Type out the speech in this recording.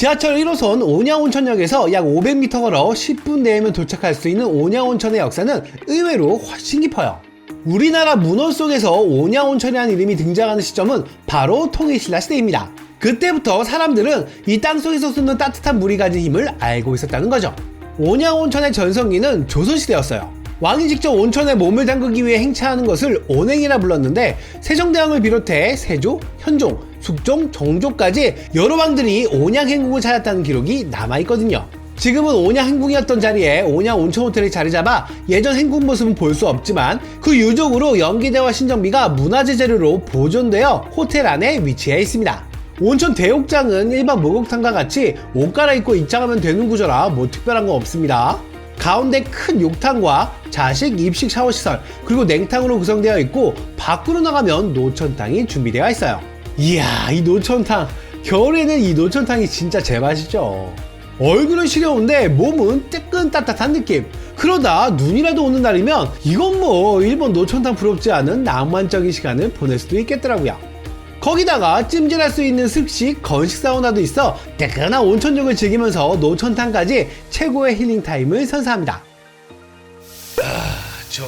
지하철 1호선 온양온천역에서 약 500m 걸어 10분 내면 도착할 수 있는 온양온천의 역사는 의외로 훨씬 깊어요. 우리나라 문헌 속에서 온양온천이라는 이름이 등장하는 시점은 바로 통일신라 시대입니다. 그때부터 사람들은 이 땅속에서 솟는 따뜻한 물이 가진 힘을 알고 있었다는 거죠. 온양온천의 전성기는 조선시대였어요. 왕이 직접 온천에 몸을 담그기 위해 행차하는 것을 온행이라 불렀는데 세종대왕을 비롯해 세조, 현종, 숙종, 정조까지 여러 왕들이 온양 행궁을 찾았다는 기록이 남아있거든요. 지금은 온양 행궁이었던 자리에 온양 온천 호텔이 자리 잡아 예전 행궁 모습은 볼 수 없지만 그 유적으로 연기대와 신정비가 문화재 재료로 보존되어 호텔 안에 위치해 있습니다. 온천 대욕장은 일반 목욕탕과 같이 옷 갈아입고 입장하면 되는 구조라 뭐 특별한 건 없습니다. 가운데 큰 욕탕과 자식 입식 샤워 시설 그리고 냉탕으로 구성되어 있고 밖으로 나가면 노천탕이 준비되어 있어요. 이야 이 노천탕 겨울에는 이 노천탕이 진짜 제맛이죠. 얼굴은 시려운데 몸은 뜨끈 따뜻한 느낌. 그러다 눈이라도 오는 날이면 이건 뭐 일본 노천탕 부럽지 않은 낭만적인 시간을 보낼 수도 있겠더라고요. 거기다가 찜질할 수 있는 습식 건식 사우나도 있어 뜨끈한 온천욕을 즐기면서 노천탕까지 최고의 힐링 타임을 선사합니다. 아, 저